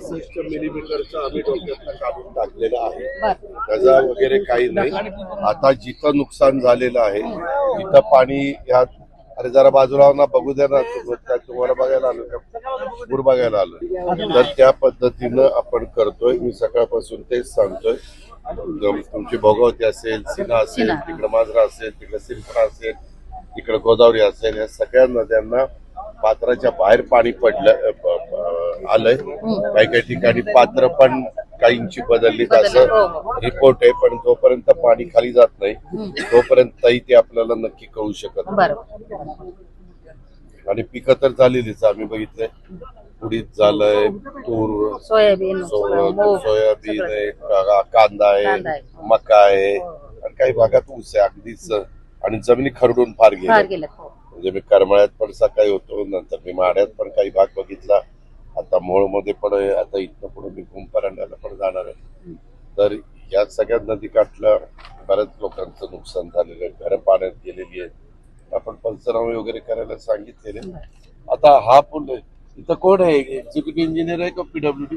पासष्ट मिलीमीटरचं आम्ही डोक्यातनं काढून टाकलेलं आहे. त्याचा वगैरे काही नाही. आता जिथं नुकसान झालेलं आहे तिथं पाणी या अरे जरा बाजूला ना बघू द्या ना तुम्हाला बघायला आलो का पूर बघायला आलो. तर त्या पद्धतीनं आपण करतोय. मी सकाळपासून तेच सांगतोय. तुमची भोगावती असेल सीना असेल. तिकडे माजरा असेल तिकडे सिरफणा असेल तिकडे गोदावरी असेल या सगळ्या नद्यांना पात्राच्या बाहेर पाणी पडलं आलंय. काही काही ठिकाणी पात्र पण काहींची बदलली हो, असं हो. रिपोर्ट आहे पण जोपर्यंत पाणी खाली जात नाही तोपर्यंतही ते आपल्याला नक्की कळू शकत नाही. आणि पिकं तर झालेलीच आम्ही बघितलंय. उडीद झालंय तूर सोयाबीन सोयाबीन. आहे कांदा आहे. मका आहे आणि काही भागात ऊस आहे अगदीच. आणि जमिनी खरडून फार गेल्या. गेलं हो. म्हणजे मी करमाळ्यात पण सकाळी होतो नंतर मी माड्यात पण काही भाग बघितला. आता मोहोळमध्ये पण आहे आता इथनं पुढे मी कुंपरांड्याला पण जाणार आहे. तर या सगळ्या नदी काठल्या बऱ्याच लोकांचं नुकसान झालेलं आहे घरं पाण्यात गेलेली आहेत. आपण पंचनामे वगैरे करायला सांगितलेले आता हा पूल आहे. इथं कोण आहे? एक्झिक्युटिव्ह इंजिनियर आहे का पीडब्ल्यू डी